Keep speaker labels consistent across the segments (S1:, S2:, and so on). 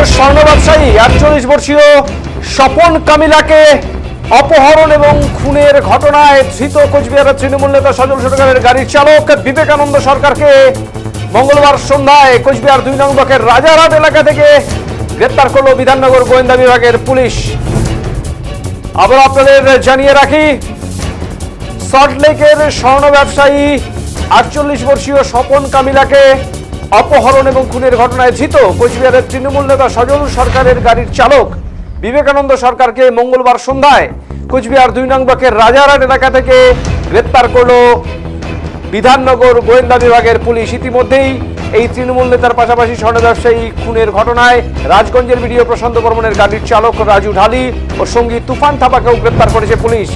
S1: কোচবিহারের স্বর্ণ ব্যবসায়ী আটচল্লিশ বর্ষীয় স্বপন কামিলাকে অপহরণ এবং খুনের ঘটনায় ধৃত কোচবিহারের তৃণমূল নেতা সজল সরকারের গাড়ির চালক বিবেকানন্দ সরকারকে মঙ্গলবার সন্ধ্যায় কোচবিহার দুই নং ব্লকের রাজারহাট এলাকা থেকে গ্রেপ্তার করল বিধাননগর গোয়েন্দা বিভাগের পুলিশ। আবার আপনাদের জানিয়ে রাখি, সল্টলেকের স্বর্ণ ব্যবসায়ী আটচল্লিশ বর্ষীয় স্বপন কামিলাকে অপহরণ এবং খুনের ঘটনায় ধৃত কোচবিহারের তৃণমূল নেতা সজল সরকারের গাড়ির চালক বিবেকানন্দ সরকারকে মঙ্গলবার সন্ধ্যায় কোচবিহার দুই নং ব্লকের রাজারহাট এলাকা থেকে গ্রেপ্তার করল বিধাননগর গোয়েন্দা বিভাগের পুলিশ। ইতিমধ্যেই এই তৃণমূল নেতার পাশাপাশি স্বর্ণ ব্যবসায়ী খুনের ঘটনায় রাজগঞ্জের ভিডিও প্রশান্ত বর্মনের গাড়ির চালক রাজু ঢালি ও সঙ্গী তুফান থাপাকেও গ্রেপ্তার করেছে পুলিশ।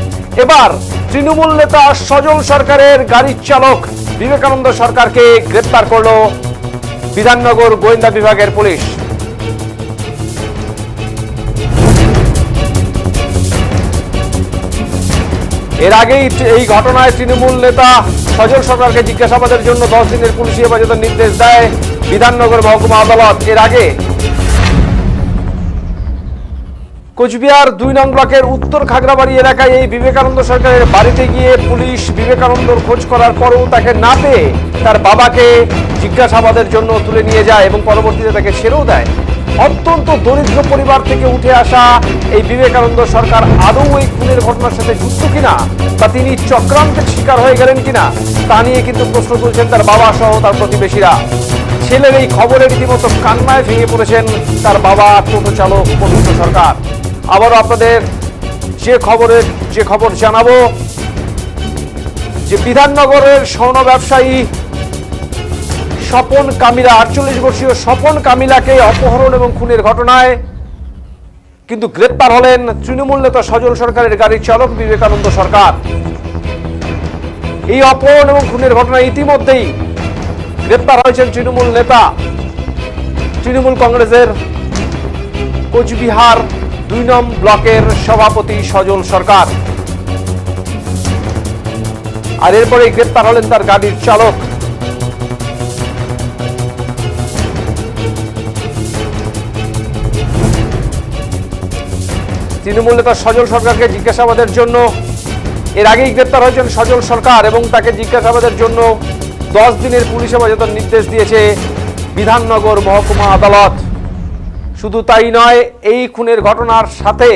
S1: এবার তৃণমূল নেতা সজল সরকারের গাড়ির চালক বিবেকানন্দ সরকারকে গ্রেপ্তার করল বিধাননগর গোয়েন্দা বিভাগের পুলিশ। এর আগেই এই ঘটনায় তৃণমূল নেতা সজল সরকারকে জিজ্ঞাসাবাদের জন্য দশ দিনের পুলিশি হেফাজতের নির্দেশ দেয় বিধাননগর মহকুমা আদালত। এর আগে কোচবিহার দুই নং ব্লকের উত্তর খাগড়াবাড়ি এলাকায় এই বিবেকানন্দ সরকারের বাড়িতে গিয়ে পুলিশ বিবেকানন্দর খোঁজ করার পরও তাকে না পেয়ে তার বাবাকে জিজ্ঞাসাবাদের জন্য তুলে নিয়ে যায় এবং পরবর্তীতে তাকে ছেড়েও দেয়। অত্যন্ত দরিদ্র পরিবার থেকে উঠে আসা এই বিবেকানন্দ সরকার আদৌ এই খুনের ঘটনার সাথে যুক্ত কিনা বা তিনি চক্রান্তের শিকার হয়ে গেলেন কিনা, তা নিয়ে কিন্তু প্রশ্ন তুলছেন তার বাবা সহ তার প্রতিবেশীরা। ছেলের এই খবরে রীতিমতো কান্নায় ভেঙে পড়েছেন তার বাবা টোটো চালক পবিত্র সরকার। আবারও আপনাদের যে খবরের যে খবর জানাব, যে বিধাননগরের স্বর্ণ ব্যবসায়ী স্বপন কামিলা, আটচল্লিশ বর্ষীয় স্বপন কামিলাকে অপহরণ এবং খুনের ঘটনায় কিন্তু গ্রেপ্তার হলেন তৃণমূল নেতা সজল সরকারের গাড়ির চালক বিবেকানন্দ সরকার। এই অপহরণ এবং খুনের ঘটনায় ইতিমধ্যেই গ্রেপ্তার হয়েছেন তৃণমূল নেতা। তৃণমূল কংগ্রেসের কোচবিহার দুই নম ব্লকের সভাপতি সজল সরকার। আর এরপরে গ্রেপ্তার হলেন তার গাড়ির চালক। তৃণমূল নেতা সজল সরকারকে জিজ্ঞাসাবাদের জন্য, এর আগেই গ্রেপ্তার হয়েছেন সজল সরকার এবং তাকে জিজ্ঞাসাবাদের জন্য দশ দিনের পুলিশ হেফাজতের নির্দেশ দিয়েছে বিধাননগর মহকুমা আদালত। শুধু তাই নয়, এই খুনের ঘটনার সাথে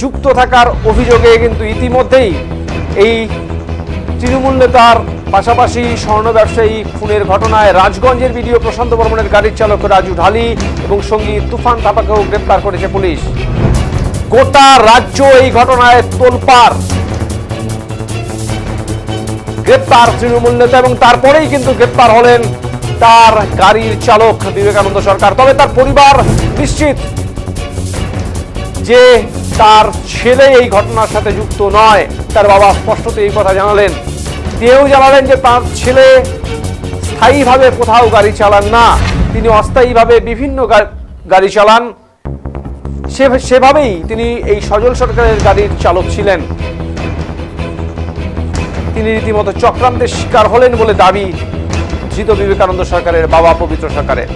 S1: যুক্ত থাকার অভিযোগে কিন্তু ইতিমধ্যেই এই তৃণমূল নেতার পাশাপাশি স্বর্ণ ব্যবসায়ী খুনের ঘটনায় রাজগঞ্জের ভিডিও প্রশান্ত বর্মনের গাড়ির চালক রাজু ঢালি এবং সঙ্গী তুফান থাপাকেও গ্রেপ্তার করেছে পুলিশ। গোটা রাজ্য এই ঘটনায় তোলপাড়। গ্রেপ্তার তৃণমূল নেতা এবং তারপরেই কিন্তু গ্রেপ্তার হলেন তার গাড়ির চালক বিবেকানন্দ সরকার। তবে তার পরিবার নিশ্চিত যে তার ছেলে এই ঘটনার সাথে যুক্ত নয়। তার বাবা স্পষ্টত এই কথা জানালেন। তিনিও জানালেন যে তার ছেলে স্থায়ীভাবে কোথাও গাড়ি চালান না। তিনি অস্থায়ীভাবে বিভিন্ন গাড়ি চালান। সে সেভাবেই তিনি এই সজল সরকারের গাড়ির চালক ছিলেন। তিনি রীতিমতো চক্রান্তের শিকার হলেন বলে দাবি ধৃত বিবেকানন্দ সরকারের বাবা পবিত্র সরকারের।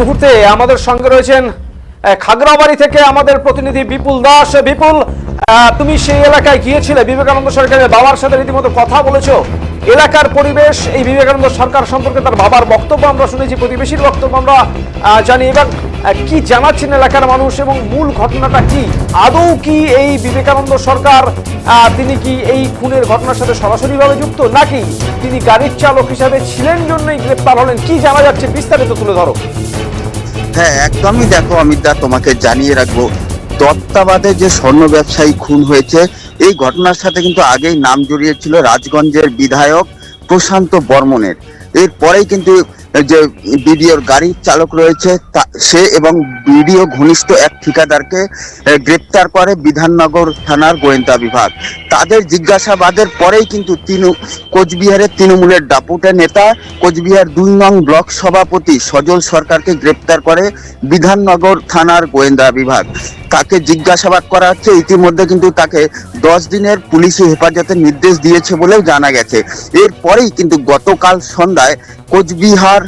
S1: মুহূর্তে আমাদের সঙ্গে রয়েছেন খাগড়াবাড়ি থেকে আমাদের প্রতিনিধি বিপুল দাস। বিপুল তুমি সেই এলাকায় গিয়েছিলে বিবেকানন্দ সরকারের বাবার সাথে রীতিমতো কথা বলেছ। এলাকার পরিবেশ এই বিবেকানন্দ সরকার সম্পর্কে তার বাবার বক্তব্য আমরা শুনেছি প্রতিবেশীর বক্তব্য আমরা জানি। এবং আহ, কি জানাচ্ছেন এলাকার মানুষ এবং মূল ঘটনাটা কি? আদৌ কি এই বিবেকানন্দ সরকার তিনি কি এই খুনের ঘটনার সাথে সরাসরিভাবে যুক্ত নাকি তিনি গাড়ির চালক হিসাবে ছিলেন জন্যই গ্রেপ্তার হলেন? কি জানা যাচ্ছে? বিস্তারিত তুলে ধরো।
S2: হ্যাঁ একদমই দেখো অমিতদা, তোমাকে জানিয়ে রাখব তত্ত্বাবাদে যে স্বর্ণ ব্যবসায়ী খুন হয়েছে, এই ঘটনার সাথে কিন্তু আগেই নাম জড়িয়েছিল রাজগঞ্জের বিধায়ক প্রশান্ত বর্মনের। এরপরেই কিন্তু যে বিডিওর গাড়ির চালক রয়েছে সে এবং বিডিও ঘনিষ্ঠ এক ঠিকাদারকে গ্রেপ্তার করে বিধাননগর থানার গোয়েন্দা বিভাগ। তাদের জিজ্ঞাসাবাদের পরেই কিন্তু তিন কোচবিহারের তৃণমূলের ডাপুটে নেতা, কোচবিহার দুই নং ব্লক সভাপতি সজল সরকারকে গ্রেপ্তার করে বিধাননগর থানার গোয়েন্দা বিভাগ। তাকে জিজ্ঞাসাবাদ করা হচ্ছে, ইতিমধ্যে কিন্তু তাকে দশ দিনের পুলিশি হেফাজতের নির্দেশ দিয়েছে বলেও জানা গেছে। এরপরেই কিন্তু গতকাল সন্ধ্যায় কোচবিহার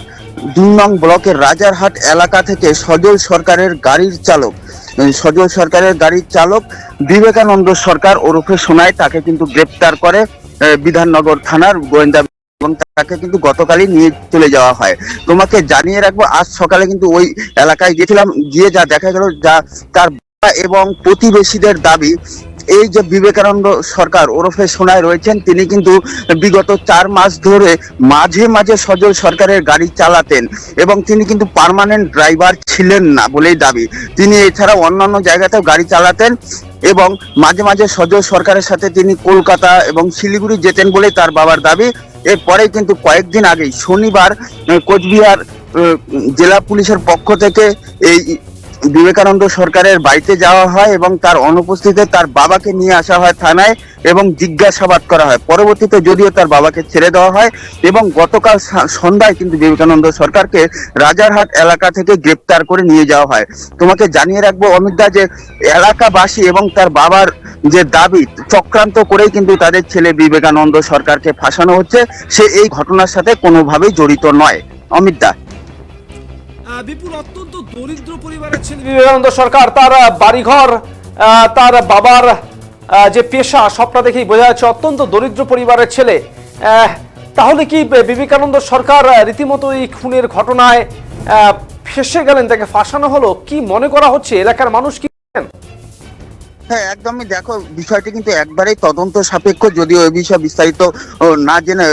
S2: দুই নং ব্লকের রাজারহাট এলাকা থেকে সজল সরকারের গাড়ির চালক সজল সরকারের গাড়ির চালক বিবেকানন্দ সরকার ওরফে সোনায় তাকে কিন্তু গ্রেপ্তার করে বিধাননগর থানার গোয়েন্দা এবং তাকে কিন্তু গতকালই নিয়ে চলে যাওয়া হয়। তোমাকে জানিয়ে রাখব, আজ সকালে কিন্তু ওই এলাকায় গিয়েছিলাম গিয়ে যা দেখা গেল যা তার এবং প্রতিবেশীদের দাবি এই যে বিবেকানন্দ সরকার ওরফে সোনায় রয়েছেন, তিনি কিন্তু বিগত চার মাস ধরে মাঝে মাঝে সজল সরকারের গাড়ি চালাতেন এবং তিনি কিন্তু পার্মানেন্ট ড্রাইভার ছিলেন না বলেই দাবি। তিনি এছাড়া অন্যান্য জায়গাতেও গাড়ি চালাতেন এবং মাঝে মাঝে সজল সরকারের সাথে তিনি কলকাতা এবং শিলিগুড়ি যেতেন বলেই তার বাবার দাবি। এরপরে কিন্তু কয়েকদিন আগেই শনিবার কোচবিহার জেলা পুলিশের পক্ষ থেকে এই বিবেকানন্দ সরকারের বাড়িতে যাওয়া হয় এবং তার অনুপস্থিতিতে তার বাবাকে নিয়ে আসা হয় থানায় এবং জিজ্ঞাসাবাদ করা হয়। পরবর্তীতে যদিও তার বাবাকে ছেড়ে দেওয়া হয় এবং গতকাল সন্ধ্যায় কিন্তু বিবেকানন্দ সরকারকে রাজারহাট এলাকা থেকে গ্রেপ্তার করে নিয়ে যাওয়া হয়। তোমাকে জানিয়ে রাখব অমিতদা যে এলাকাবাসী এবং তার বাবার যে দাবি চক্রান্ত করেই কিন্তু তাদের ছেলে বিবেকানন্দ সরকারকে ফাঁসানো হচ্ছে। সে এই ঘটনার সাথে কোনোভাবেই জড়িত নয়। অমিতদা
S1: বিপুল দরিদ্র পরিবারের ছেলে বিবেকানন্দ সরকার তার বাড়িঘর তার বাবার যে পেশা সবটা দেখেই বোঝা যাচ্ছে অত্যন্ত দরিদ্র পরিবারের ছেলে। তাহলে কি বিবেকানন্দ সরকার রীতিমতো এই খুনের ঘটনায় আহ, ফেসে গেলেন তাকে ফাঁসানো হলো? কি মনে করা হচ্ছে? এলাকার মানুষ কি বলেন?
S2: হ্যাঁ একদমই দেখো বিষয়টি কিন্তু একবারেই তদন্ত সাপেক্ষ যদিও এই বিষয়ে বিস্তারিত না জেনে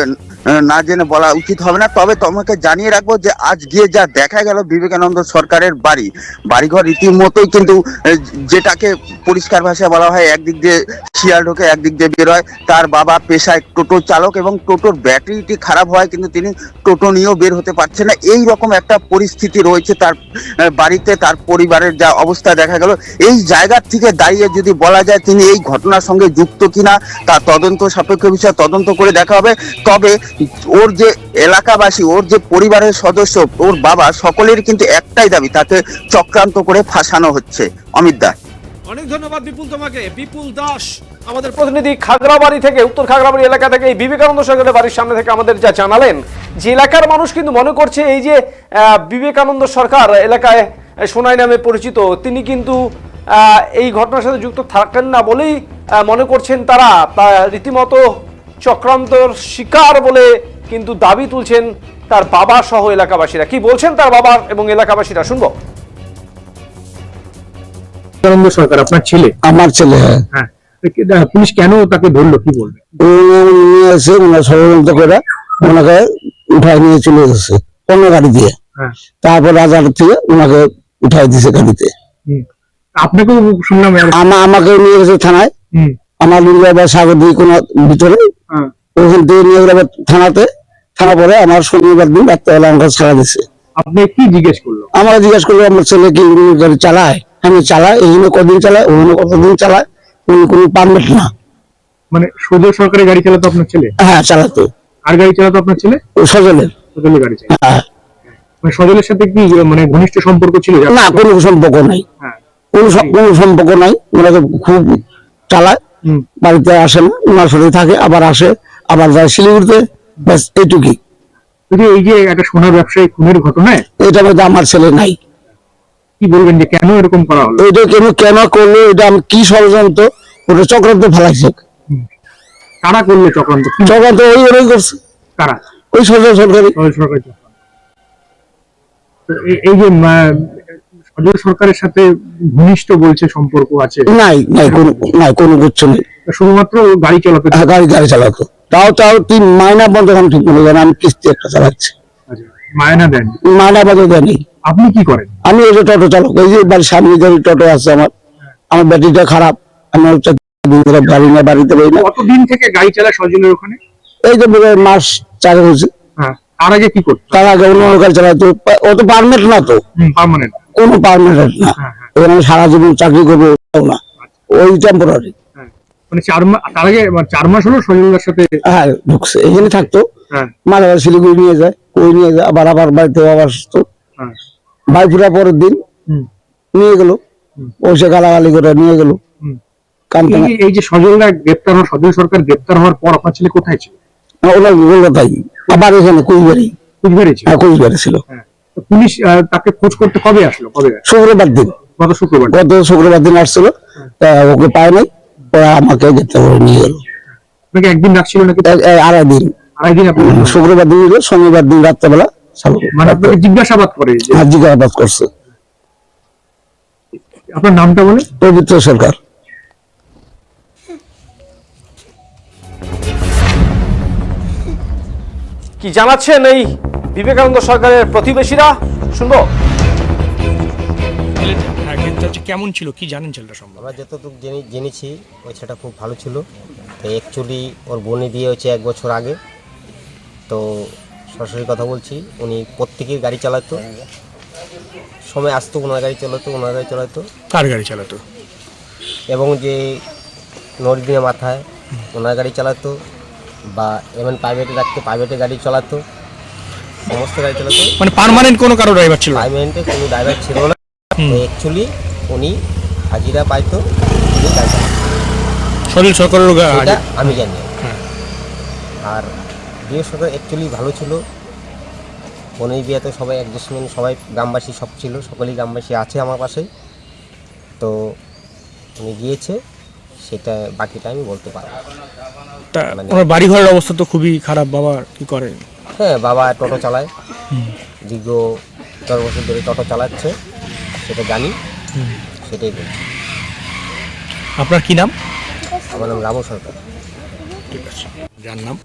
S2: না জেনে বলা উচিত হবে না। তবে তোমাকে জানিয়ে রাখব যে আজ গিয়ে যা দেখা গেল বিবেকানন্দ সরকারের বাড়ি, বাড়িঘর রীতিমতোই কিন্তু যেটাকে পরিষ্কার ভাষায় বলা হয়, একদিক দিয়ে শিয়াল ঢোকে, একদিক দিয়ে বেরোয়। তার বাবা পেশায় টোটো চালক এবং টোটোর ব্যাটারিটি খারাপ হয় কিন্তু তিনি টোটো নিয়েও বের হতে পারছে না। এই রকম একটা পরিস্থিতি রয়েছে তার বাড়িতে, তার পরিবারের যা অবস্থা দেখা গেল। এই জায়গার থেকে দাঁড়িয়ে যদি বলা যায় তিনি এই ঘটনার সঙ্গে যুক্ত কিনা তার তদন্ত সাপেক্ষ বিষয়ে, তদন্ত করে দেখা হবে। তবে ওর যে এলাকাবাসী, ওর যে পরিবারের সদস্য, ওর বাবা সকলের কিন্তু একটাই দাবি, তাকে চক্রান্ত করে ফাঁসানো হচ্ছে। অমিত দা।
S1: অনেক ধন্যবাদ বিপুল তোমাকে। বিপুল দাস, আমাদের প্রতিনিধি খাগড়াবাড়ি থেকে, উত্তর খাগড়াবাড়ি এলাকা থেকে এই বিবেকানন্দ সরকারের বাড়ির সামনে থেকে আমাদের যা জানালেন, যে এলাকার মানুষ কিন্তু মনে করছে এই যে বিবেকানন্দ সরকার এলাকায় সোনাই নামে পরিচিত, তিনি কিন্তু এই ঘটনার সাথে যুক্ত থাকেন না বলেই মনে করছেন তারা। তা, রীতিমতো চক্রান্তর শিকার বলে কিন্তু দাবি তুলছেন তার বাবা সহ এলাকাবাসীরা। কি বলছেন তার বাবা এবং এলাকাবাসীরা? শুনব।
S3: সরকার আপনার ছেলে?
S4: আমার ছেলে হ্যাঁ।
S3: হ্যাঁ। পুলিশ কেন তাকে ধরলো? কি বলবে?
S4: ওনার ষড়যন্ত্র করে ওনাকে উঠায় নিয়ে চলে গেছে অন্য গাড়ি দিয়ে।
S3: হ্যাঁ।
S4: তারপর রাজার থেকে ওনাকে উঠাই দিছে গাড়িতে।
S3: হুম। আপনাকেও শুনলাম
S4: আমাকে নিয়ে গেছে থানায়। আমার সাগর দিয়ে কোনো ভিতরে ওখান থেকে নিয়ে গেল থানাতে। থানা পরে আমার শনিবার দিন রাত্রেবেলা আমাকে ছাড়া দিছে।
S3: আপনি কি জিজ্ঞেস করল?
S4: আমার জিজ্ঞেস করল আমার ছেলে কি গাড়ি চালায়? আমি চালাই এখানে কদিন চালায়? ওখানে কতদিন চালায়? উনি কোনো পারমিট না।
S3: মানে সোজা সরকারি গাড়ি চালাতো আপনার ছেলে?
S4: হ্যাঁ চালাতো।
S3: আর গাড়ি চালাতো আপনার ছেলে?
S4: সজলের।
S3: সজলের গাড়ি চালাতো।
S4: হ্যাঁ।
S3: মানে সজলের সাথে কি মানে ঘনিষ্ঠ সম্পর্ক ছিল?
S4: না কোনো সম্পর্ক নাই।
S3: হ্যাঁ।
S4: কোনো কোনো সম্পর্ক নাই। ওনাকে খুব চালায়। বাড়িতে আসে না। ওনার সাথে থাকে আবার আসে। আবার যায় শিলিগুড়িতে ব্যাস এইটুকুই।
S3: এই যে একটা সোনার ব্যবসায়ী খুনের ঘটনায়
S4: এটা মধ্যে আমার ছেলে নাই।
S3: কি বলবেন যে কেন এরকম করা হলো?
S4: এটা কেন কেন করল এটা আমি কি ষড়যন্ত্র ওটা চক্রান্ত ফেলাইছে।
S3: কারা করল চক্রান্ত?
S4: চক্রান্ত ওই ওরাই করছে।
S3: কারা?
S4: ওই সরকার সরকারি
S3: সরকারি এই- এই যে সজল সরকারের সাথে ঘনিষ্ঠ বলছে সম্পর্ক আছে?
S4: নাই নাই কোনো নাই কোনো কিচ্ছু নেই।
S3: শুধুমাত্র গাড়ি চালাতে
S4: হ্যাঁ, গাড়ি গাড়ি চালাতো। তাও তাও তিন মাইনা বন্ধ এখন ঠিক মনে করেন আমি কিস্তি একটা চালাচ্ছি।
S3: আচ্ছা, মায়না দেন
S4: বন্ধ দেয়নি
S3: আপনি কি করেন?
S4: আমি ওই যে টোটো চালক এই যে বাড়ির সামনে গাড়ি টোটো আছে আমার আমার ব্যাটারিটা খারাপ আমি হচ্ছে দিন ধরে গাড়ি না বাড়িতে পারি না।
S3: কতদিন থেকে গাড়ি চালা সজলের ওখানে?
S4: এই যে মাস চার হয়েছে।
S3: হ্যাঁ তার আগে কি করতো?
S4: তার আগে অন্য গাড়ি চালাতো ও তো পারমিট না তো।
S3: পার্মানেন্ট
S4: কোনো পারমানেন্ট না।
S3: হ্যাঁ হ্যাঁ।
S4: এখানে সারা জীবন চাকরি করব তাও না। ওই টেম্পোরারি
S3: হ্যাঁ মানে চার মাস তার আগে মানে চার মাস হলো সজলদার সাথে
S4: হ্যাঁ ঢুকছে। এখানে থাকতো।
S3: হ্যাঁ।
S4: মাঝে মাঝে শিলিগুড়ি নিয়ে যায় ওই নিয়ে যায় আবার আবার বাড়িতে আবার আসতো।
S3: হ্যাঁ।
S4: ভাইপুরা পরের দিন নিয়ে গেল। ও সে গালাগালি করে নিয়ে গেল।
S3: এই যে- এই যে সজলদা গ্রেপ্তার হওয়ার সজল সরকার গ্রেপ্তার হওয়ার পর আপনার ছেলে কোথায় ছিল?
S4: ওরা তাই আবার এখানে কুচবিহারি।
S3: কুচবিহারে ছিল?
S4: হ্যাঁ কুচবিহারি ছিল।
S3: হ্যাঁ। পুলিশ তাকে খোঁজ করতে কবে আসলো? কবে?
S4: শুক্রবার দিন।
S3: গত শুক্রবার
S4: গত শুক্রবার দিন আসছিল। তা ওকে পায় নাই। ওরা আমাকে গ্রেপ্তার করে নিয়ে গেল।
S3: আপনাকে একদিন রাখছিল নাকি?
S4: আড়াই দিন
S3: আড়াই দিন আপনি
S4: শুক্রবার দিন এলো শনিবার দিন রাত্রেবেলা
S3: মানে আপনাকে জিজ্ঞাসাবাদ করে
S4: হ্যাঁ, জিজ্ঞাসাবাদ করছে।
S3: আপনার নামটা বলে
S4: পবিত্র সরকার।
S1: কি জানাচ্ছেন এই বিবেকানন্দ সরকারের প্রতিবেশীরা? শুনব।
S5: হচ্ছে কেমন ছিল? কি জানেন ছেলেটা সম্ভব?
S6: আমরা যতটুকু জেনে জেনেছি ওই ছেলেটা খুব ভালো ছিল। তো অ্যাকচুয়ালি ওর বোনে বিয়ে হয়েছে এক বছর আগে। তো সরাসরি কথা বলছি উনি প্রত্যেকের গাড়ি চালাতো। সময় আসতো ওনার গাড়ি চালাতো ওনার গাড়ি চালাতো।
S5: কার গাড়ি চালাতো?
S6: এবং যে নদীদিনের মাথায় ওনার গাড়ি চালাতো বা এমন প্রাইভেটে রাখতে প্রাইভেটে গাড়ি চালাতো সমস্ত গাড়ি চালাতো।
S5: মানে পার্মানেন্ট কোনো কারও ড্রাইভার ছিল না?
S6: প্রাইভেটে কোনো ড্রাইভার ছিল না। অ্যাকচুয়ালি উনি হাজিরা পাইতো উনি গাড়ি চালাতো।
S5: সলিল সরকারেরও
S6: এটা আমি জানি।
S5: হ্যাঁ।
S6: আর বিয়ে সরকার অ্যাকচুয়ালি ভালো ছিল। বোনের বিয়েতে সবাই অ্যাডজাস্টমেন্ট সবাই গ্রামবাসী সব ছিল সকলেই গ্রামবাসী আছে আমার পাশে তো উনি গিয়েছে সেটা বাকিটা আমি বলতে পারব।
S5: তা
S6: মানে-
S5: ওনার বাড়ি ঘরের অবস্থা তো খুবই খারাপ বাবা কি করে
S6: হ্যাঁ বাবা টোটো চালায়। দীর্ঘ দশ বছর ধরে টোটো চালাচ্ছে সেটা জানি। সেটাই বলছি।
S5: আপনার কি নাম?
S6: আমার নাম রামু সরকার।
S5: ঠিক আছে। যার নাম?